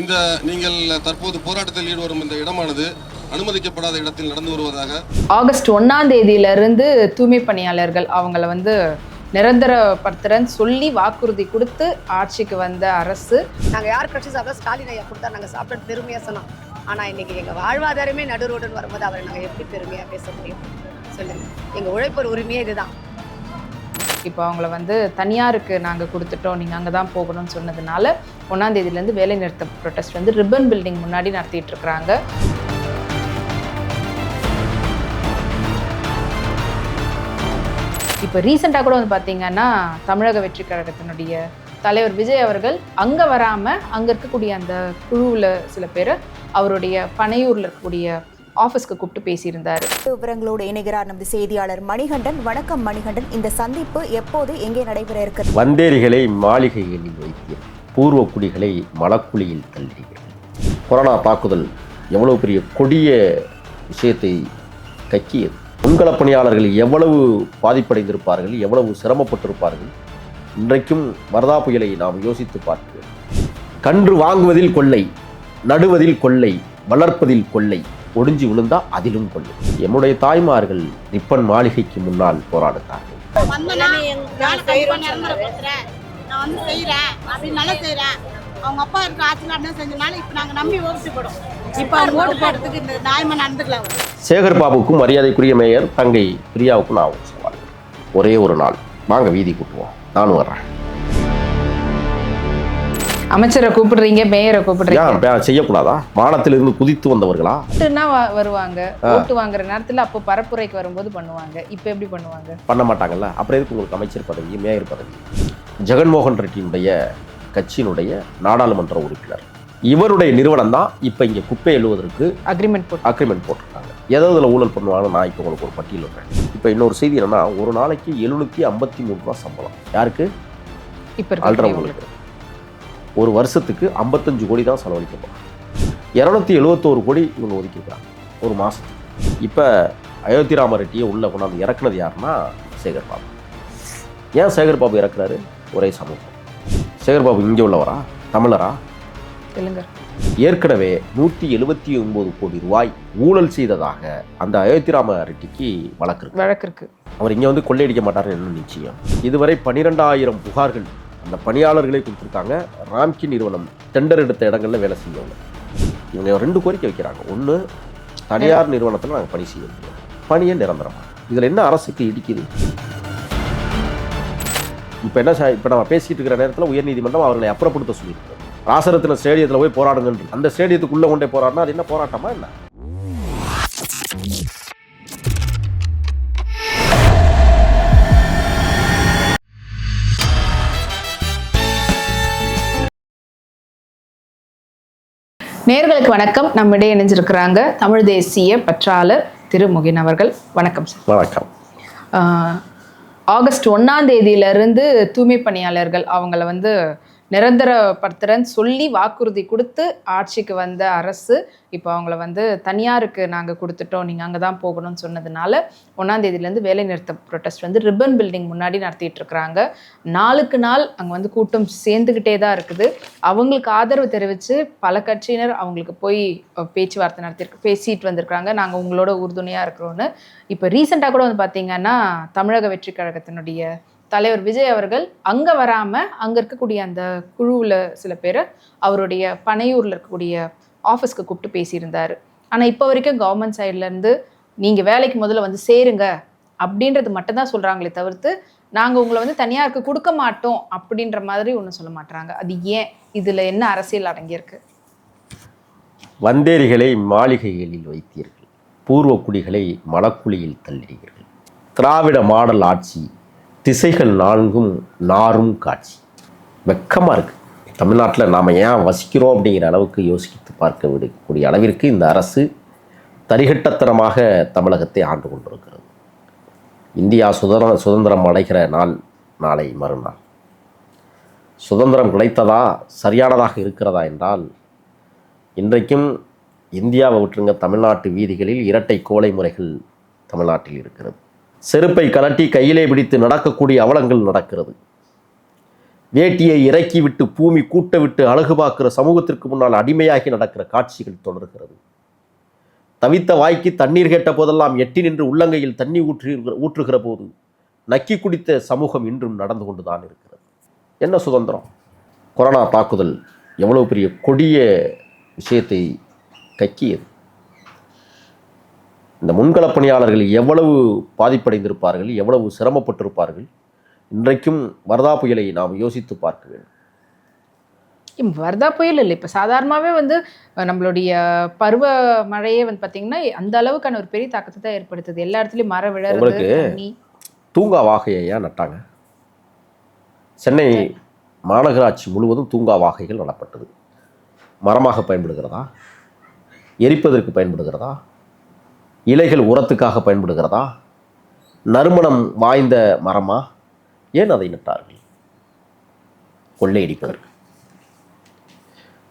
இந்த நீங்கள் தற்போது போராட்டத்தில் ஈடுபடும் இந்த இடமானது அனுமதிக்கப்படாத இடத்தில் நடந்து வருவதாக ஆகஸ்ட் ஒன்றாம் தேதியிலிருந்து தூய்மை பணியாளர்கள் அவங்கள வந்து நிரந்தரப்படுத்துறேன்னு சொல்லி வாக்குறுதி கொடுத்து ஆட்சிக்கு வந்த அரசு நாங்க யார் கட்சி சாப்பிட்டா ஸ்டாலின் ஐயா கொடுத்தா நாங்க சாப்பிட்டு பெருமையா சொன்னோம். ஆனா இன்னைக்கு எங்க வாழ்வாதாரமே நடு ரோடுன்னு வரும்போது அவரை நாங்க எப்படி பெருமையா பேச முடியும்? சொல்லுங்க. எங்க உழைப்பர் உரிமையே இதுதான். இப்போ அவங்கள வந்து தனியாருக்கு நாங்கள் கொடுத்துட்டோம். நீங்கள் அங்கே தான் போகணும்னு சொன்னதுனால ஒன்றாம் தேதியிலேருந்து வேலை நிறுத்த ப்ரொட்டஸ்ட் வந்து ரிப்பன் பில்டிங் முன்னாடி நடத்திட்டு இருக்கிறாங்க இப்போ ரீசெண்டாக கூட வந்து பார்த்தீங்கன்னா தமிழக வெற்றி கழகத்தினுடைய தலைவர் விஜய் அவர்கள் அங்கே வராமல் அங்கே இருக்கக்கூடிய அந்த குழுவில் சில பேர் அவருடைய பனையூரில் இருக்கக்கூடிய ஆஃபீஸ்க்கு கூப்பிட்டு பேசியிருந்தார். விவரங்களோடு இணைகிறார் நமது செய்தியாளர் மணிகண்டன். வணக்கம் மணிகண்டன். இந்த சந்திப்பு எப்போது எங்கே நடைபெற இருக்கிறது? வந்தேரிகளை மாளிகைகளில் வைத்தீர் பூர்வ குடிகளை மலக்குழியில் தள்ளினீர்கள் கொரோனா தாக்குதல் எவ்வளவு பெரிய கொடிய விஷயத்தை கக்கியது. முன்களப் பணியாளர்கள் எவ்வளவு பாதிப்படைந்திருப்பார்கள் எவ்வளவு சிரமப்பட்டிருப்பார்கள் இன்றைக்கும் வரதா புயலை நாம் யோசித்து பார்க்கிறோம். கன்று வாங்குவதில் கொள்ளை நடுவதில் கொள்ளை வளர்ப்பதில் கொள்ளை ஒடிஞ்சு விழுந்தா அதிலும் கொள்ளை எம்முடைய தாய்மார்கள் நிப்பன் மாளிகைக்கு முன்னால் நான் வந்து செய்கிறேன் நல்லா செய்கிறேன் அவங்க அப்பா இருக்க ஆட்சியில் என்ன செஞ்சனால இப்போ நாங்கள் நம்பி ஓட்டு போடும் இப்போ அவங்க ஓட்டு போடுறதுக்கு இந்த நியாயமாக நடந்துக்கலாம் சேகர் பாபுக்கும் மரியாதைக்குரிய மேயர் தங்கை பிரியாவுக்கும் நான் ஒரே ஒரு நாள். வாங்க வீதி கூட்டுவோம் நானும் வர்றேன். அமைச்சரை கூப்பிடுறீங்க மேயரை கூப்பிடுறீங்க. செய்யக்கூடாதா? வானத்திலிருந்து குதித்து வந்தவர்களா? ஓட்டுனா வருவாங்க. ஓட்டு வாங்குற நேரத்துல அப்போ பரப்புரைக்கு வரும்போது பண்ணுவாங்க. இப்போ எப்படி பண்ணுவாங்க? பண்ண மாட்டாங்கல்ல? அப்புறம் எதுக்கு உங்களுக்கு அமைச்சர் பதவி மேயர் பதவி? ஜெகன்மோகன் ரெட்டியினுடைய கட்சியினுடைய நாடாளுமன்ற உறுப்பினர். இவருடைய நிறுவனம் தான் இப்போ இங்கே குப்பை எழுவதற்கு அக்ரிமெண்ட் போட்டு. அக்ரிமெண்ட் போட்டிருக்காங்க. எதை இதில் ஊழல் பண்ணுவாங்கன்னு நான் இப்போ உங்களுக்கு ஒரு பட்டியல் விடுறேன். இப்போ இன்னொரு செய்தி என்னன்னா ஒரு நாளைக்கு எழுநூற்றி ஐம்பத்தி மூணு ரூபா சம்பளம். யாருக்கு? இப்போ ஆள்றவங்களுக்கு ஒரு வருஷத்துக்கு ஐம்பத்தஞ்சு கோடி தான் செலவழிக்கப்படும் இரநூத்தி எழுபத்தோரு கோடி இவங்க ஒதுக்கியிருக்காங்க ஒரு மாதத்துக்கு இப்போ அயோத்தி ராம ரெட்டியை உள்ளே கொண்டாந்து இறக்குனது யாருன்னா சேகர் பாபு. ஏன் சேகர் பாபு இறக்குறாரு? ஒரே சமூகம். சேகர் பாபு இங்கே உள்ளவரா? தமிழரா? தெலுங்கு ஏற்கனவே நூற்றி எழுபத்தி ஒன்பது கோடி ரூபாய் ஊழல் செய்ததாக அந்த அயோத்தி ராம ரெட்டிக்கு வழக்கு வழக்கு இருக்கு. அவர் இங்கே வந்து கொள்ளையடிக்க மாட்டார்னு என்ன நிச்சயம்? இதுவரை பன்னிரெண்டாயிரம் புகார்கள் அந்த பணியாளர்களே கொடுத்துருக்காங்க. ராம்கி நிறுவனம் டெண்டர் எடுத்த இடங்கள்ல வேலை செய்யவங்க இவங்க ரெண்டு கோரிக்கை வைக்கிறாங்க. ஒன்று தனியார் நிறுவனத்தில் நாங்கள் பணி செய்ய முடியும் பணியை நிரந்தரமாக இதில் என்ன அரசுக்கு இடிக்குது? இப்போ என்ன இப்போ நம்ம பேசிட்டு இருக்கிற நேரத்தில் உயர்நீதிமன்றம் அவர்களை அப்புறப்படுத்த சொல்லியிருக்கு. ராசரத்தின ஸ்டேடியத்தில் போய் போராடுங்கன்னு அந்த ஸ்டேடியத்துக்குள்ளே கொண்டே போராடினா அது என்ன போராட்டமா என்ன? நேர்களுக்கு வணக்கம். நம்மிடையே இணைஞ்சிருக்கிறாங்க தமிழ் தேசிய பற்றாளர் திரு முகின் அவர்கள். வணக்கம் சார். வணக்கம். ஆகஸ்ட் ஒன்றாம் தேதியிலிருந்து தூய்மை பணியாளர்கள் அவங்கள வந்து நிரந்தரப்படுத்துறேன்னு சொல்லி வாக்குறுதி கொடுத்து ஆட்சிக்கு வந்த அரசு இப்போ அவங்கள வந்து தனியாருக்கு நாங்கள் கொடுத்துட்டோம் நீங்கள் அங்கே தான் போகணும்னு சொன்னதுனால ஒன்றாந்தேதியிலேருந்து வேலைநிறுத்த வேலை நிறுத்த ப்ரொட்டஸ்ட் வந்து ரிப்பன் பில்டிங் முன்னாடி நடத்திட்டு இருக்கிறாங்க. நாளுக்கு நாள் அங்கே வந்து கூட்டம் சேர்ந்துக்கிட்டே தான் இருக்குது. அவங்களுக்கு ஆதரவு தெரிவித்து பல கட்சியினர் அவங்களுக்கு போய் பேச்சுவார்த்தை நடத்திருக்கு பேசிட்டு வந்திருக்கிறாங்க. நாங்கள் உங்களோட உறுதுணையாக இருக்கிறோன்னு இப்போ ரீசெண்டாக கூட வந்து பார்த்தீங்கன்னா தமிழக வெற்றி கழகத்தினுடைய தலைவர் விஜய் அவர்கள் அங்கே வராமல் அங்கே இருக்கக்கூடிய அந்த குழுவில் சில பேர் அவருடைய பனையூரில் இருக்கக்கூடிய ஆஃபீஸ்க்கு கூப்பிட்டு பேசியிருந்தார். ஆனால் இப்போ வரைக்கும் கவர்மெண்ட் சைட்லேருந்து நீங்கள் வேலைக்கு முதல்ல வந்து சேருங்க அப்படின்றது மட்டும்தான் சொல்கிறாங்களே தவிர்த்து நாங்கள் உங்களை வந்து தனியாருக்கு கொடுக்க மாட்டோம் அப்படின்ற மாதிரி ஒன்றும் சொல்ல மாட்டுறாங்க அது ஏன்? இதில் என்ன அரசியல் அடங்கியிருக்கு வந்தேரிகளை மாளிகைகளில் வைத்தீர்கள். பூர்வ குடிகளை மலக்குழியில் தள்ளினீர்கள். திராவிட மாடல் ஆட்சி திசைகள் நான்கும் நாரும் காட்சி. வெக்கமாக இருக்குது தமிழ்நாட்டில் நாம் ஏன் வசிக்கிறோம் அப்படிங்கிற அளவுக்கு யோசித்து பார்க்க விடக்கூடிய அளவிற்கு இந்த அரசு தரிகட்டத்தனமாக தமிழகத்தை ஆண்டு கொண்டிருக்கிறது. இந்தியா சுதந்திர சுதந்திரம் அடைகிற நாள் நாளை மறுநாள். சுதந்திரம் கிடைத்ததா சரியானதாக இருக்கிறதா என்றால் இன்றைக்கும் இந்தியாவை விட்டுருங்க தமிழ்நாட்டு வீதிகளில் இரட்டை கோலை முறைகள் தமிழ்நாட்டில் இருக்கிறது. செருப்பை கலட்டி கையிலே பிடித்து நடக்கக்கூடிய அவலங்கள் நடக்கிறது. வேட்டியை இறக்கி விட்டு பூமி கூட்ட விட்டு அழகு பார்க்கிற சமூகத்திற்கு முன்னால் அடிமையாகி நடக்கிற காட்சிகள் தொடர்கிறது. தவித்த வாய்க்கு தண்ணீர் கேட்ட போதெல்லாம் எட்டி நின்று உள்ளங்கையில் தண்ணி ஊற்றி ஊற்றுகிற போது நக்கி குடித்த சமூகம் இன்றும் நடந்து கொண்டுதான் இருக்கிறது. என்ன சுதந்திரம்? கொரோனா தாக்குதல் எவ்வளவு பெரிய கொடிய விஷயத்தை கக்கியது. இந்த முன்களப் பணியாளர்கள் எவ்வளவு பாதிப்படைந்திருப்பார்கள் எவ்வளவு சிரமப்பட்டிருப்பார்கள் இன்றைக்கும் வர்தா புயலை நாம் யோசித்து பார்க்க வேண்டும் வர்தா புயல் இல்லை. இப்போ சாதாரணமாகவே வந்து நம்மளுடைய பருவ மழையே வந்து பார்த்தீங்கன்னா அந்த அளவுக்கான ஒரு பெரிய தாக்கத்தை தான் ஏற்படுத்துது. எல்லா இடத்துலையும் உங்களுக்கு தண்ணி. தூங்கா வாகையை நட்டாங்க? சென்னை. மாநகராட்சி முழுவதும் தூங்கா வாகைகள் நடப்பட்டது. மரமாக பயன்படுகிறதா? எரிப்பதற்கு பயன்படுகிறதா? இலைகள் உரத்துக்காக பயன்படுகிறதா? நறுமணம் வாய்ந்த மரமா? ஏன் அதை நட்டார்கள்? கொள்ளையடிப்பதற்கு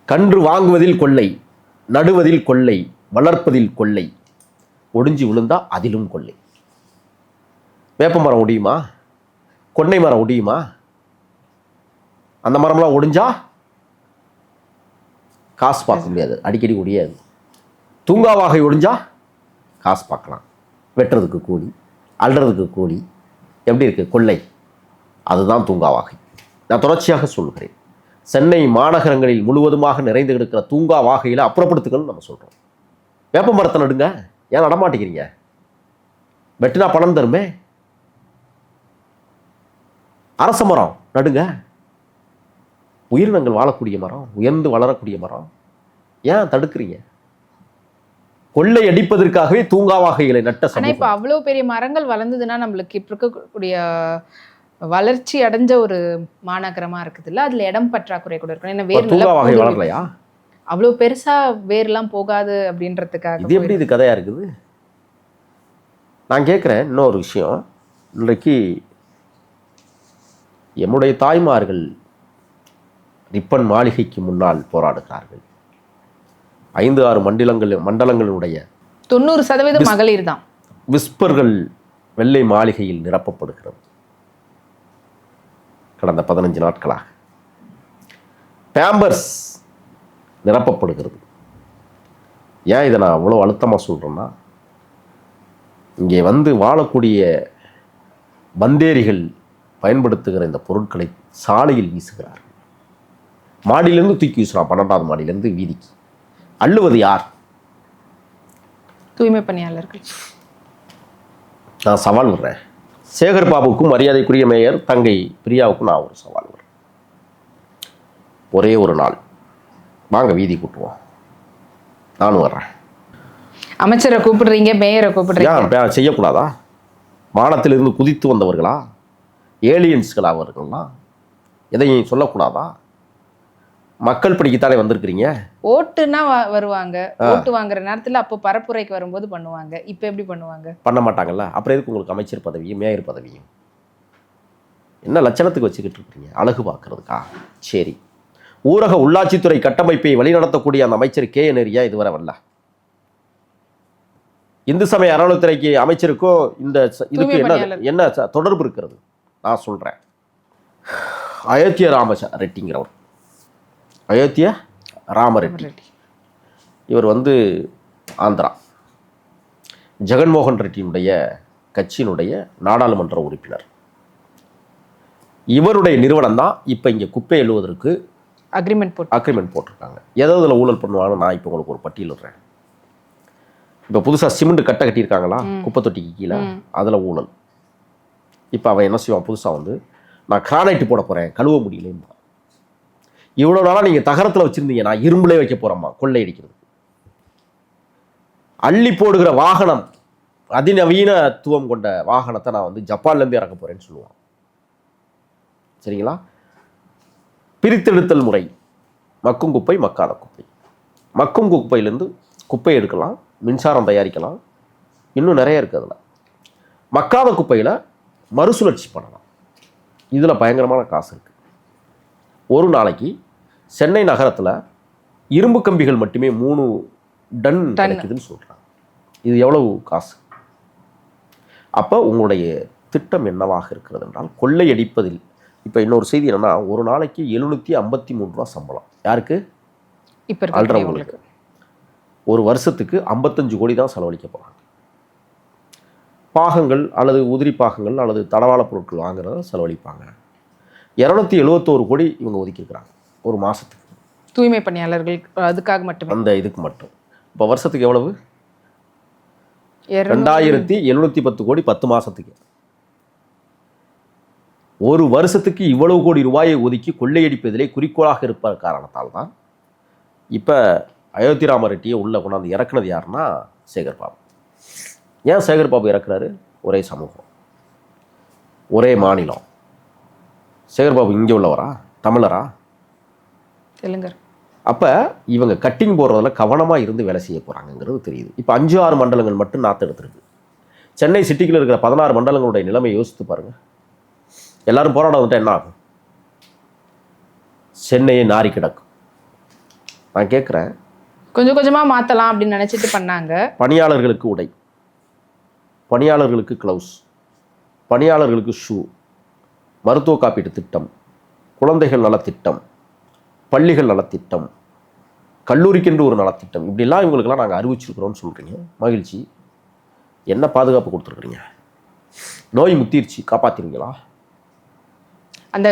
கன்று வாங்குவதில் கொள்ளை நடுவதில் கொள்ளை வளர்ப்பதில் கொள்ளை ஒடிஞ்சு விழுந்தா அதிலும் கொள்ளை. வேப்ப மரம் ஒடியுமா? கொன்னை மரம் ஒடியுமா? அந்த மரம்லாம் ஒடிஞ்சா? காசு பார்க்க முடியாது. அடிக்கடி ஒடியாது. தூங்காவாகை ஒடிஞ்சா? காசு பார்க்கலாம். வெட்டுறதுக்கு கூலி அல்றதுக்கு கூலி எப்படி இருக்குது கொள்ளை. அதுதான் தூங்கா வாகை நான் தொடர்ச்சியாக சொல்கிறேன் சென்னை மாநகரங்களில் முழுவதுமாக நிறைந்து கிடக்கிற தூங்கா வாகையில் அப்புறப்படுத்துக்கணும்னு நம்ம சொல்கிறோம் வேப்ப மரத்தை நடுங்க. ஏன் நடமாட்டேங்கிறீங்க வெட்டினா பணம் தருமே? அரச மரம் நடுங்க. உயிரினங்கள் வாழக்கூடிய மரம் உயர்ந்து வளரக்கூடிய மரம். ஏன் தடுக்கிறீங்க? கொள்ளை அடிப்பதற்காகவே தூங்கா வாகைகளை நட்ட ஆனா இப்போ சமூகம். அவ்வளோ பெரிய மரங்கள் வளர்ந்ததுன்னா நம்மளுக்கு இப்போ இருக்கக்கூடிய வளர்ச்சி அடைஞ்ச ஒரு மாநகரமா இருக்குதுல்ல அதுல இடம் பற்றாக்குறை கூட இருக்கும் ஏன்னா வேர் தூங்கா வாகை நல்லா வளரலையா? அவ்வளோ பெருசா வேர்லாம் போகாது அப்படின்றதுக்காக இது எப்படி இது கதையா இருக்குது? நான் கேட்குறேன் இன்னொரு விஷயம். இன்றைக்கு எம்முடைய தாய்மார்கள் ரிப்பன் மாளிகைக்கு முன்னால் போராடுகிறார்கள். ஐந்து ஆறு மண்டலங்கள் மண்டலங்களுடைய தொண்ணூறு சதவீதம் மகளிர் தான் விஸ்பர்கள் வெள்ளை மாளிகையில் நிரப்பப்படுகிறது. கடந்த பதினஞ்சு நாட்களாக. பேம்பர்ஸ் நிரப்பப்படுகிறது. ஏன் இதை நான் அவ்வளோ அழுத்தமாக சொல்கிறேன்னா இங்கே வந்து வாழக்கூடிய பந்தேரிகள் பயன்படுத்துகிற இந்த பொருட்களை சாலையில் வீசுகிறார்கள். மாடியிலேருந்து தூக்கி வீசுகிறான். பன்னெண்டாவது மாடியிலேருந்து வீதிக்கு. அள்ளுவது யார்? தூய்மை பணியாளர்கள். நான் சவால் விடுறேன். சேகர் பாபுக்கும் மரியாதைக்குரிய மேயர் தங்கை பிரியாவுக்கும் நான் ஒரு சவால் விடுறேன். ஒரே ஒரு நாள். வாங்க வீதி கூட்டுவோம். நானும் வர்றேன். அமைச்சரை கூப்பிடுறீங்க மேயரை கூப்பிடுறீங்க? செய்யக்கூடாதா? வானத்திலிருந்து குதித்து வந்தவர்களா? ஏலியன்ஸ்களா அவர்கள்லாம் எதையும் சொல்லக்கூடாதா? மக்கள் படிக்கத்தானே வந்திருக்கிறீங்க? ஓட்டுனா வருவாங்க. ஓட்டு வாங்குற நேரத்துல அப்போ பரப்புரைக்கு வரும்போது பண்ணுவாங்க. இப்போ எப்படி பண்ணுவாங்க? பண்ண மாட்டாங்கல்ல? அப்புறம் எதுக்கு உங்களுக்கு அமைச்சர் பதவியும் மேயர் பதவியும்? என்ன லட்சணத்துக்கு வச்சுக்கிட்டு இருக்கிறீங்க? அழகு பார்க்கறதுக்கா? சரி. ஊரக உள்ளாட்சித்துறை கட்டமைப்பை வழிநடத்தக்கூடிய அந்த அமைச்சர் கே ஏரியா இதுவரை வரல. இந்து சமய அறநிலைத்துறைக்கு அமைச்சருக்கும் இந்த இதுக்கு என்ன. என்ன தொடர்பு இருக்கிறது? நான் சொல்றேன். அயோத்திய ராம ரெட்டிங்கிறவர். அயோத்திய ராம ரெட்டி ரெட்டி. இவர் வந்து ஆந்திரா. ஜெகன்மோகன் ரெட்டியினுடைய கட்சியினுடைய நாடாளுமன்ற உறுப்பினர். இவருடைய நிறுவனம் தான் இப்போ இங்கே குப்பை எழுவதற்கு அக்ரிமெண்ட் போட்டு அக்ரிமெண்ட் போட்டிருக்காங்க. எதை இதில் ஊழல் பண்ணுவாங்கன்னு நான் இப்போ உங்களுக்கு ஒரு பட்டியல் விடுறேன். இப்போ புதுசாக சிமெண்ட் கட்டை கட்டியிருக்காங்களா? குப்பை தொட்டிக்கு கீழே. அதில் ஊழல். இப்போ அவன் என்ன செய்வான்? புதுசாக வந்து நான் கிரானைட் போட போகிறேன் கழுவ முடியலன்னு இவ்வளோ நாளாக நீங்கள் தகரத்தில் வச்சுருந்தீங்க. நான் இரும்புலே வைக்க போகிறோமா கொள்ளை அடிக்கிறது. அள்ளி போடுகிற வாகனம் அதிநவீனத்துவம் கொண்ட வாகனத்தை நான் வந்து ஜப்பான்லேருந்து இறக்க போகிறேன்னு சொல்லுவான். சரிங்களா? பிரித்தெடுத்தல் முறை. மக்கும் குப்பை மக்காத குப்பை. மக்கும் குப்பையிலேருந்து குப்பை எடுக்கலாம். மின்சாரம் தயாரிக்கலாம். இன்னும் நிறைய இருக்குது அதில். மக்காத குப்பையில் மறுசுழற்சி பண்ணலாம். இதில் பயங்கரமான காசு இருக்குது ஒரு நாளைக்கு சென்னை நகரத்தில் இரும்பு கம்பிகள் மட்டுமே மூணு டன். கிடைக்குதுன்னு சொல்கிறாங்க இது எவ்வளவு காசு? அப்போ உங்களுடைய திட்டம் என்னவாக இருக்கிறது என்றால் கொள்ளையடிப்பதில் இப்போ இன்னொரு செய்தி என்னன்னா ஒரு நாளைக்கு எழுநூற்றி ஐம்பத்தி மூணு ரூபா சம்பளம். யாருக்கு? இப்போ ஆள்றவங்களுக்கு ஒரு வருஷத்துக்கு ஐம்பத்தஞ்சு கோடி தான் செலவழிக்க போகிறாங்க பாகங்கள் அல்லது உதிரி பாகங்கள் அல்லது தடவாள பொருட்கள் வாங்குறத செலவழிப்பாங்க. இரநூத்தி எழுவத்தோரு கோடி இவங்க ஒதுக்கியிருக்கிறாங்க. ஒரு மாதத்துக்கு தூய்மை பணியாளர்கள் அதுக்காக மட்டுமே? அந்த இதுக்கு மட்டும். இப்போ வருஷத்துக்கு எவ்வளவு? ரெண்டாயிரத்தி எழுநூற்றி பத்து கோடி பத்து மாதத்துக்கு ஒரு வருஷத்துக்கு இவ்வளவு கோடி ரூபாயை ஒதுக்கி கொள்ளையடிப்பதிலே குறிக்கோளாக இருப்ப காரணத்தால் தான் இப்போ அயோத்தி ராம ரெட்டியை உள்ளே கொண்டாந்து இறக்குனது யாருன்னா சேகர் பாபு. ஏன் சேகர் பாபு இறக்குறாரு? ஒரே சமூகம். ஒரே மாநிலம். சேகர் பாபு இங்கே உள்ளவரா? தமிழரா? தெலுங்கர். அப்போ இவங்க கட்டிங் போடுறதுல கவனமாக இருந்து வேலை செய்ய போகிறாங்கங்கிறது தெரியுது. இப்போ அஞ்சு ஆறு மண்டலங்கள் மட்டும் நாற்று எடுத்திருக்கு. சென்னை சிட்டிக்குள்ள இருக்கிற பதினாறு மண்டலங்களுடைய நிலைமை யோசித்து பாருங்க. எல்லாரும் போராட வந்துட்டா என்ன ஆகும்? சென்னையை நாரி கிடக்கும். நான் கேட்குறேன் கொஞ்சம் கொஞ்சமா மாத்தலாம் அப்படின்னு நினைச்சிட்டு பண்ணாங்க. பணியாளர்களுக்கு உடை. பணியாளர்களுக்கு க்ளவுஸ் பணியாளர்களுக்கு ஷூ மருத்துவ காப்பீட்டு திட்டம் குழந்தைகள் நலத்திட்டம் பள்ளிகள் நலத்திட்டம் கல்லூரிக்கென்று ஒரு நலத்திட்டம் இப்படிலாம் இவங்களுக்கெல்லாம் நாங்கள் அறிவிச்சிருக்கிறோம்னு சொல்கிறீங்க மகிழ்ச்சி. என்ன பாதுகாப்பு கொடுத்துருக்குறீங்க? நோய் முத்திருச்சு காப்பாத்திருவீங்களா அந்த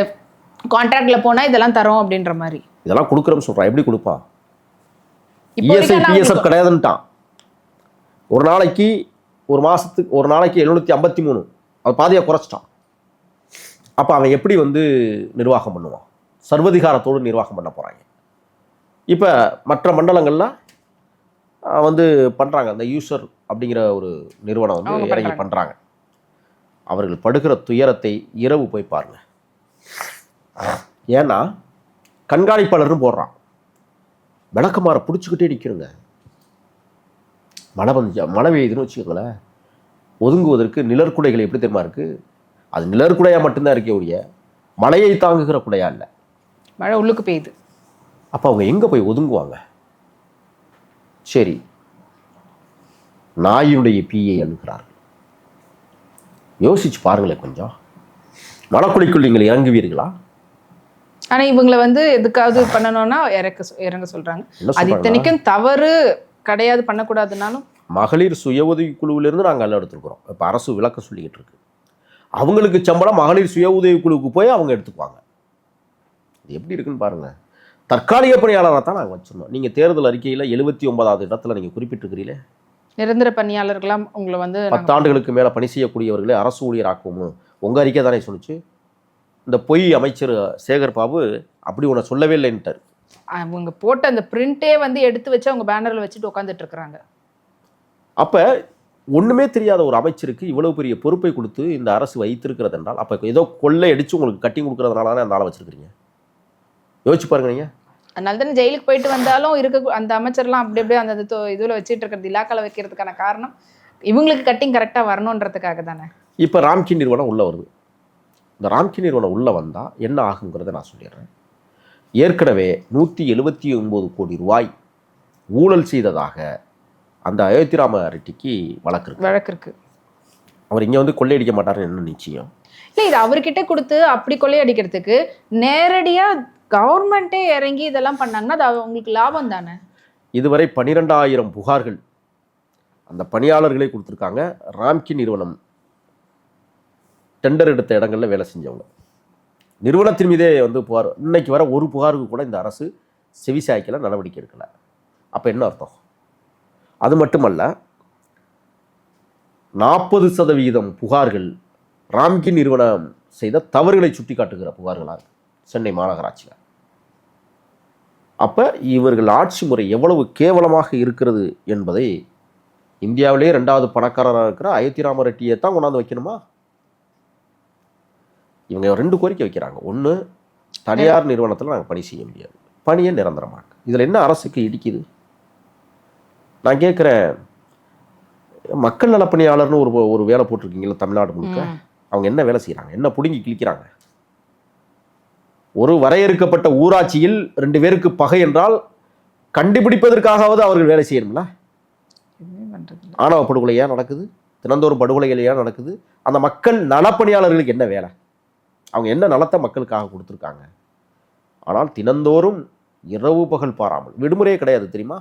கான்ட்ராக்ட்ல போனா இதெல்லாம் தரோம் அப்படின்ற மாதிரி. இதெல்லாம் கொடுக்குறோம்னு சொல்கிறான் எப்படி கொடுப்பான் இஎஸ்ஐ பிஎஸ்எஃப் கிடையாதுன்ட்டான். ஒரு நாளைக்கு ஒரு மாதத்துக்கு ஒரு நாளைக்கு எழுநூற்றி ஐம்பத்தி மூணு. அது பாதியாக குறைச்சிட்டான். அப்போ அவன் எப்படி வந்து நிர்வாகம் பண்ணுவான்? சர்வதிகாரத்தோடு நிர்வாகம் பண்ண போகிறாங்க இப்போ மற்ற மண்டலங்களில் அஹ், வந்து பண்ணுறாங்க அந்த யூசர் அப்படிங்கிற ஒரு நிறுவனம் வந்து இறங்கி. பண்ணுறாங்க அவர்கள் படுகிற துயரத்தை இரவு போய் பாருங்க. ஏன்னா கண்காணிப்பாளர்னு போடுறான். விளக்கமாற பிடிச்சிக்கிட்டே நிற்கணுங்க மழை வந்துச்சா மழை பெய்யுதுன்னு வச்சுக்கோங்களேன். ஒதுங்குவதற்கு நிழற்குடைகள் எப்படி தெரியுமா இருக்குது அது நிழற்குடையாக மட்டும்தான் இருக்கே ஒழிய மழையை தாங்குகிற குடையா இல்லை மழை உள்ளுக்கு பெய்யுது. அப்போ அவங்க எங்கே போய் ஒதுங்குவாங்க? சரி நாயினுடைய பீயை அணுகிறார்கள் யோசிச்சு பாருங்களேன் கொஞ்சம். மலக்குழிக்குள் நீங்கள் இறங்குவீர்களா? ஆனா இவங்கள வந்து எதுக்காவது பண்ணணும்னா இறக்க இறங்க சொல்றாங்க. அது இத்தனைக்கும் தவறு கிடையாது பண்ணக்கூடாதுனாலும். மகளிர் சுய உதவி குழுவிலிருந்து நாங்கள் எல்லாம் எடுத்துருக்குறோம் இப்போ அரசு விளக்க சொல்லிக்கிட்டு இருக்கு. அவங்களுக்கு சம்பளம் மகளிர் சுய உதவி குழுவுக்கு போய் அவங்க எடுத்துக்குவாங்க. இது எப்படி இருக்குன்னு பாருங்க. தற்காலிக பணியாளராக தான் நாங்கள் வச்சிருந்தோம். நீங்கள் தேர்தல் அறிக்கையில் எழுபத்தி ஒன்பதாவது இடத்துல நீங்கள் குறிப்பிட்டிருக்கிறீங்களே? நிரந்தர பணியாளர்களாம் உங்களை வந்து பத்தாண்டுகளுக்கு மேலே பணி செய்யக்கூடியவர்களை அரசு ஊழியராக்குவோம்? உங்கள் அறிக்கை தானே சொன்னுச்சு இந்த பொய் அமைச்சர் சேகர் பாபு அப்படி உன்னை சொல்லவே இல்லைன்ட்டார். அவங்க போட்ட அந்த பிரிண்டே வந்து எடுத்து வச்சு அவங்க பேனர்ல வச்சுட்டு உட்காந்துட்டு இருக்காங்க அப்போ ஒன்றுமே தெரியாத ஒரு அமைச்சருக்கு இவ்வளவு பெரிய பொறுப்பை கொடுத்து இந்த அரசு வைத்திருக்கிறது என்றால் அப்போ ஏதோ கொள்ளை அடித்து உங்களுக்கு கட்டி கொடுக்கறதுனால தானே அந்த ஆளை வச்சிருக்கிறீங்க? யோசிச்சு பாருங்க நீங்கள் அதனால தானே ஜெயிலுக்கு போயிட்டு வந்தாலும் இருக்க அந்த அமைச்சர்லாம் அப்படி அப்படியே அந்த இதுல வச்சுட்டு இருக்கிறது இலாக்கால வைக்கிறதுக்கான காரணம் இவங்களுக்கு கட்டிங் கரெக்டா வரணுன்றதுக்காக தானே. இப்போ ராம்கி நிறுவனம் உள்ளே வருது. இந்த ராம்கி நிறுவனம் உள்ளே வந்தால் என்ன ஆகுங்கிறத நான் சொல்லிடுறேன். ஏற்கனவே நூற்றி எழுபத்தி ஒன்பது கோடி ரூபாய் ஊழல் செய்ததாக அந்த அயோத்திராம ரெட்டிக்கு வழக்கு இருக்கு. வழக்கு இருக்கு. அவர் இங்கே வந்து கொள்ளையடிக்க மாட்டாருன்னு என்ன நிச்சயம்? இல்ல இது அவர்கிட்ட கொடுத்து அப்படி கொள்ளையடிக்கிறதுக்கு நேரடியா கவர்மெண்ட்டே இறங்கி இதெல்லாம் பண்ணாங்கன்னா அது அவங்களுக்கு லாபம் தானே? இதுவரை பன்னிரெண்டாயிரம் புகார்கள் அந்த பணியாளர்களே கொடுத்துருக்காங்க. ராம்கி நிறுவனம் டெண்டர் எடுத்த இடங்கள்ல வேலை செஞ்சவங்க. நிறுவனத்தின் மீதே வந்து புகார் இன்னைக்கு வர ஒரு புகாருக்கு கூட இந்த அரசு செவிசாய்க்கல நடவடிக்கை எடுக்கல. அப்போ என்ன அர்த்தம்? அது மட்டுமல்ல நாற்பது சதவிகிதம் புகார்கள் ராம்கி நிறுவனம் செய்த தவறுகளை சுட்டி காட்டுகிற புகார்களாக சென்னை மாநகராட்சியில். அப்போ இவர்கள் ஆட்சி முறை எவ்வளவு கேவலமாக இருக்கிறது என்பதை இந்தியாவிலேயே ரெண்டாவது பணக்காரராக இருக்கிற அயோத்திராம ரெட்டியை தான் கொண்டாந்து வைக்கணுமா? இவங்க ரெண்டு கோரிக்கை வைக்கிறாங்க. ஒன்று தனியார் நிறுவனத்தில் நாங்கள் பணி செய்ய முடியாது. பணியை நிரந்தரமாக்கு. இதில் என்ன அரசுக்கு இடிக்குது? நான் கேட்குறேன் மக்கள் நலப்பணியாளர்னு ஒரு ஒரு வேலை போட்டிருக்கீங்களா தமிழ்நாடு முழுக்க. அவங்க என்ன வேலை செய்கிறாங்க என்ன பிடுங்கி கிழிக்கிறாங்க? ஒரு வரையறுக்கப்பட்ட ஊராட்சியில் ரெண்டு பேருக்கு பகை என்றால் கண்டுபிடிப்பதற்காகவது அவர்கள் வேலை செய்யணும்ல. ஆணவ படுகொலை ஏன் நடக்குது? தினந்தோறும் படுகொலைகள் ஏன் நடக்குது? அந்த மக்கள் நலப்பணியாளர்களுக்கு என்ன வேலை? அவங்க என்ன நலத்தை மக்களுக்காக கொடுத்துருக்காங்க? ஆனால் தினந்தோறும் இரவு பகல் பாராமல். விடுமுறையே கிடையாது தெரியுமா?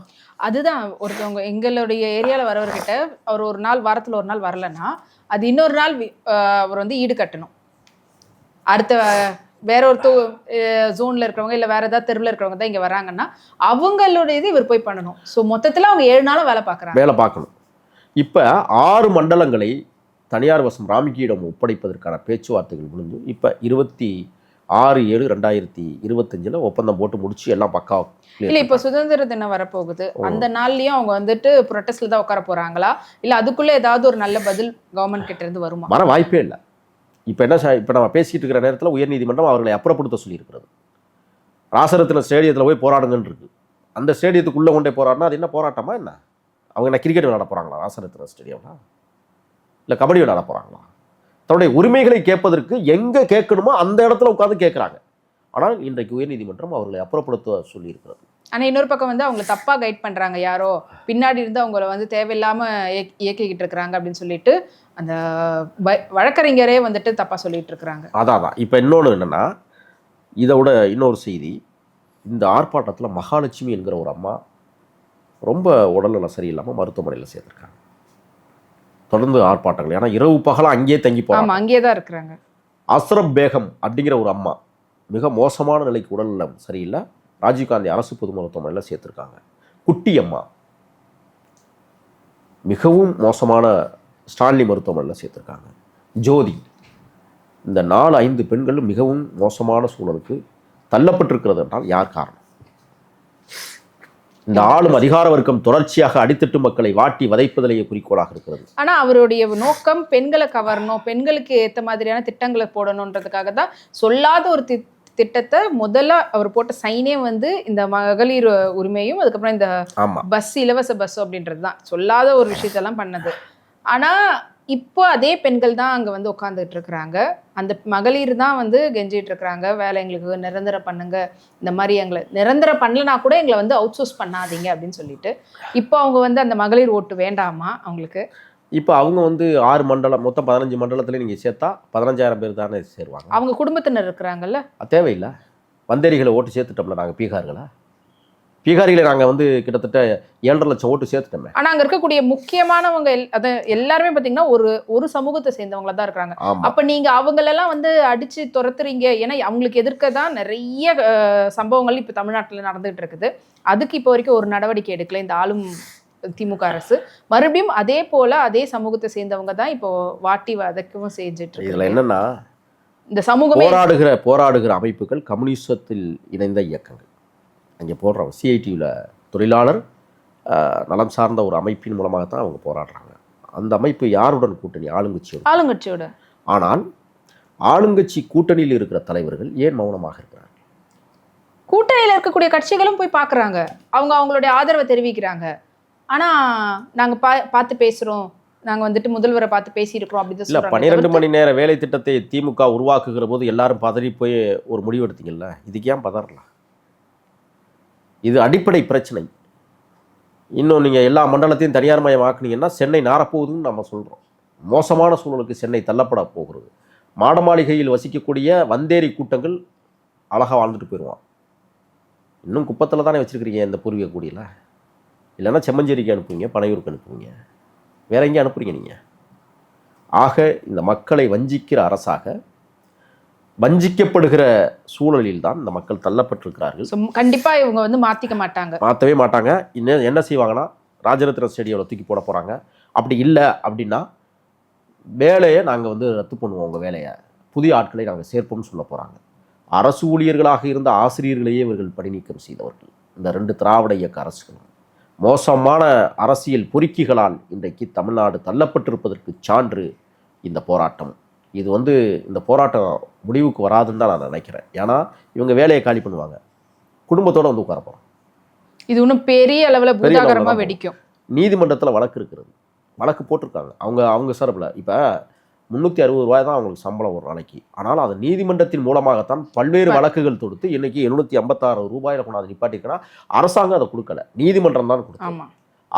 அதுதான் ஒருத்தவங்க எங்களுடைய ஏரியாவில் வரவர்கிட்ட அவர் ஒரு நாள் வாரத்தில் ஒரு நாள் வரலன்னா அது இன்னொரு நாள் அவர் வந்து ஈடு கட்டணும். அடுத்த வேற ஒரு ஜோனில் இருக்கிறவங்க இல்லை வேற ஏதாவது தெருவில் இருக்கிறவங்க தான் இங்கே வராங்கன்னா அவங்களோட இது இவர் போய் பண்ணணும். ஸோ மொத்தத்தில் அவங்க ஏழு நாளும் வேலை பார்க்குறாங்க. வேலை பார்க்கணும். இப்போ ஆறு மண்டலங்களை தனியார் வசம் ராம்கியிடம் ஒப்படைப்பதற்கான பேச்சுவார்த்தைகள் முடிஞ்சு இப்போ இருபத்தி ஆறு ஏழு ரெண்டாயிரத்தி இருபத்தஞ்சில் ஒப்பந்தம் போட்டு முடிச்சு எல்லாம் பக்கா இல்லை இப்போ சுதந்திர தினம் வரப்போகுது. அந்த நாள்லயும் அவங்க வந்துட்டு ப்ரொட்டஸ்ட்ல தான் உட்கார போறாங்களா? இல்லை அதுக்குள்ள ஏதாவது ஒரு நல்ல பதில் கவர்மெண்ட் கிட்ட இருந்து வருமா? வர வாய்ப்பே இல்லை. இப்போ என்ன இப்போ நம்ம பேசிட்டு இருக்கிற நேரத்தில் உயர்நீதிமன்றம் அவர்களை அப்புறப்படுத்த சொல்லியிருக்கிறது. ராசரத்தின ஸ்டேடியத்தில் போய் போராடுங்கன்னு இருக்கு. அந்த ஸ்டேடியத்துக்குள்ளே கொண்டே போராடினா அது என்ன போராட்டமா என்ன? அவங்க என்ன கிரிக்கெட் விளையாட போகிறாங்களா ராசரத்தின ஸ்டேடியம்னா இல்லை கபடி விளையாட போகிறாங்களா தன்னுடைய உரிமைகளை கேட்பதற்கு எங்கே கேட்கணுமோ அந்த இடத்துல உட்காந்து கேட்குறாங்க. ஆனால் இன்றைக்கு உயர்நீதிமன்றம் அவர்களை அப்புறப்படுத்த சொல்லியிருக்கிறது. ஆனா இன்னொரு பக்கம் வந்து அவங்க தப்பா கைட் பண்றாங்க யாரோ. பின்னாடி இருந்து அவங்கள வந்து தேவையில்லாம இயக்கி- இயக்கிக்கிட்டு இருக்கிறாங்க அப்படின்னு சொல்லிட்டு அந்த வழக்கறிஞரே வந்துட்டு தப்பா சொல்லிட்டு இருக்கிறாங்க. அதான் அதான். இப்போ இன்னொன்று என்னென்னா இதை விட இன்னொரு செய்தி இந்த ஆர்ப்பாட்டத்தில் மகாலட்சுமி என்கிற ஒரு அம்மா ரொம்ப உடல்நலம் சரியில்லாமல் மருத்துவமனையில் சேர்த்துருக்காங்க தொடர்ந்து ஆர்ப்பாட்டங்கள். ஏன்னா இரவு பகலாக அங்கேயே தங்கி போகிறாங்க அங்கேயே தான் இருக்கிறாங்க. அஸ்ரப் பேகம் அப்படிங்கிற ஒரு அம்மா மிக மோசமான நிலைக்கு உடல்நலம் சரியில்லை. ராஜீவ்காந்தி அரசு பொது மருத்துவமனையில் சேர்த்துருக்காங்க. குட்டி அம்மா மிகவும் மோசமான ஸ்டான்லி மருத்துவமனையில் சேர்த்துருக்காங்க. ஜோதி இந்த நாலு ஐந்து பெண்கள் மிகவும் மோசமான சூழலுக்கு தள்ளப்பட்டிருக்கிறது என்றால் யார் காரணம்? இந்த ஆளும் அதிகார வர்க்கம் தொடர்ச்சியாக அடித்தட்டு மக்களை வாட்டி வதைப்பதிலேயே குறிக்கோளாக இருக்கிறது. ஆனா அவருடைய நோக்கம் பெண்களை கவரணும் பெண்களுக்கு ஏத்த மாதிரியான திட்டங்களை போடணுன்றதுக்காக தான் சொல்லாத ஒரு தி- திட்டத்தை முதல்ல அவர் போட்ட சைனே வந்து இந்த மகளிர் உரிமையும் அதுக்கப்புறம் இந்த பஸ் இலவச பஸ் அப்படின்றது தான். சொல்லாத ஒரு விஷயத்தெல்லாம் பண்ணது. ஆனா இப்போ அதே பெண்கள் தான் அங்க வந்து உட்காந்துட்டு இருக்கிறாங்க. அந்த மகளிர் தான் வந்து கெஞ்சிட்டு இருக்கிறாங்க. வேலை எங்களுக்கு நிரந்தரம் பண்ணுங்க. இந்த மாதிரி எங்களை நிரந்தரம் பண்ணலனா கூட எங்களை வந்து அவுட் சோர்ஸ் பண்ணாதீங்க அப்படின்னு சொல்லிட்டு இப்போ அவங்க வந்து அந்த மகளிர் ஓட்டு வேண்டாமா அவங்களுக்கு? இப்போ அவங்க வந்து ஆறு மண்டலம் மொத்தம் பதினஞ்சு மண்டலத்தில் நீங்கள் சேர்த்தா பதினஞ்சாயிரம் பேர் தானே சேருவாங்க. அவங்க குடும்பத்தினர் இருக்கிறாங்கல்ல? அது தேவையில்லை. வந்தேரிகளை ஓட்டு சேர்த்துட்டோம்ல நாங்கள் பீகார்களை? பீகாரிகளை நாங்கள் வந்து கிட்டத்தட்ட ஏழரை லட்சம் ஓட்டு சேர்த்துட்டோமே. ஆனா அங்க இருக்கக்கூடிய முக்கியமானவங்க எல்- அத எல்லாருமே பாத்தீங்கன்னா ஒரு ஒரு சமூகத்தை சேர்ந்தவங்கள தான் இருக்கிறாங்க. அப்ப நீங்க அவங்களெல்லாம் வந்து அடிச்சு துரத்துறீங்க. ஏன்னா அவங்களுக்கு எதிர்க்க தான் நிறைய சம்பவங்கள் இப்ப தமிழ்நாட்டுல நடந்துட்டு இருக்குது. அதுக்கு இப்போ வரைக்கும் ஒரு நடவடிக்கை எடுக்கல இந்த ஆளும் திமுக அரசு. மறுபடியும் அதே போல அதே சமூகத்தை சேர்ந்தவங்க தான் இப்போ வாட்டி வதக்கவும் செஞ்சுட்டு இதில் என்னன்னா இந்த சமூகமே போராடுகிற போராடுகிற அமைப்புகள் கம்யூனிசத்தில் இணைந்த இயக்கங்கள். அங்கே போடுறவங்க சிஐடியில் தொழிலாளர் நலம் சார்ந்த ஒரு அமைப்பின் மூலமாக தான் அவங்க போராடுறாங்க. அந்த அமைப்பு யாருடன் கூட்டணி? ஆளுங்கட்சியோட. ஆளுங்கட்சியோட. ஆனால் ஆளுங்கட்சி கூட்டணியில் இருக்கிற தலைவர்கள் ஏன் மௌனமாக இருக்கிறார்கள்? கூட்டணியில இருக்கக்கூடிய கட்சிகளும் போய் பார்க்கறாங்க அவங்க அவங்களுடைய ஆதரவை தெரிவிக்கிறாங்க. ஆனா நாங்க பா பார்த்து பேசுறோம். நாங்க வந்துட்டு முதல்வரை பார்த்து பேசியிருக்கிறோம் அப்படின்னு இல்லை பன்னிரெண்டு மணி நேர வேலை திட்டத்தை திமுக உருவாக்குகிற போது எல்லாரும் பதறி போய் ஒரு முடிவு எடுத்தீங்கல்ல இதுக்கு ஏன் பதறலாம்? இது அடிப்படை பிரச்சனை. இன்னும் நீங்கள் எல்லா மண்டலத்தையும் தனியார் மயமாக்குனீங்கன்னா சென்னை நாரப்போகுதுன்னு நம்ம சொல்கிறோம் மோசமான சூழலுக்கு சென்னை தள்ளப்பட போகிறது. மாட மாளிகையில் வசிக்கக்கூடிய வந்தேரி கூட்டங்கள் அழகாக வாழ்ந்துட்டு போயிடுவான் இன்னும் குப்பத்தில் தானே வச்சுருக்கிறீங்க இந்த பூர்வீக கூடியில்? இல்லைன்னா செம்மஞ்சேரிக்கு அனுப்புவீங்க பனையூருக்கு அனுப்புவீங்க. வேற எங்கே அனுப்புறீங்க நீங்கள் ஆக இந்த மக்களை வஞ்சிக்கிற அரசாக வஞ்சிக்கப்படுகிற சூழலில் தான் இந்த மக்கள் தள்ளப்பட்டிருக்கிறார்கள். So, கண்டிப்பா இவங்க வந்து மாத்திக்க மாட்டாங்க. மாற்றவே மாட்டாங்க. இன்னும் என்ன செய்வாங்கன்னா ராஜரத்ன ஸ்டேடியோவில் தூக்கி போட போகிறாங்க அப்படி இல்லை அப்படின்னா வேலையை நாங்கள் வந்து ரத்து பண்ணுவோம் உங்கள் வேலையை. புதிய ஆட்களை நாங்கள் சேர்ப்போம்னு சொல்ல போகிறாங்க அரசு ஊழியர்களாக இருந்த ஆசிரியர்களையே இவர்கள் பணிநீக்கம் செய்தவர்கள். இந்த ரெண்டு திராவிட இயக்க அரசுகளும். மோசமான அரசியல் பொறுக்கிகளால் இன்றைக்கு தமிழ்நாடு தள்ளப்பட்டிருப்பதற்கு சான்று இந்த போராட்டம். இது வந்து இந்த போராட்டம் முடிவுக்கு வராதுன்னு தான் நான் நினைக்கிறேன். ஏன்னா இவங்க வேலையை காலி பண்ணுவாங்க. குடும்பத்தோடு வந்து உட்கார போகிறோம் இது இன்னும் பெரிய அளவுல பெரிய அளவுல பூதாகரமா தான் வெடிக்கும். நீதிமன்றத்தில் வழக்கு இருக்கிறது. வழக்கு போட்டிருக்காங்க. அவங்க அவங்க சார்பில் இப்போ முந்நூற்றி அறுபது ரூபாய் தான் அவங்களுக்கு சம்பளம் ஒரு நாளைக்கு. ஆனால் அது நீதிமன்றத்தின் மூலமாகத்தான் பல்வேறு வழக்குகள் தொடுத்து இன்னைக்கு எழுநூற்றி ஐம்பத்தாறு ரூபாயில் கொண்டாந்து நிப்பாட்டிருக்கனா அரசாங்கம் அதை கொடுக்கல. நீதிமன்றம் தான் கொடுக்கும்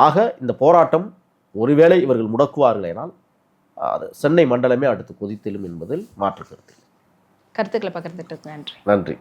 ஆக இந்த போராட்டம் ஒருவேளை இவர்கள் முடக்குவார்களேனால் அது சென்னை மண்டலமே அடுத்து கொதித்தெழும் என்பதில் மாற்று கருத்து. கருத்துக்களை பகிர்ந்துட்டு நன்றி. நன்றி.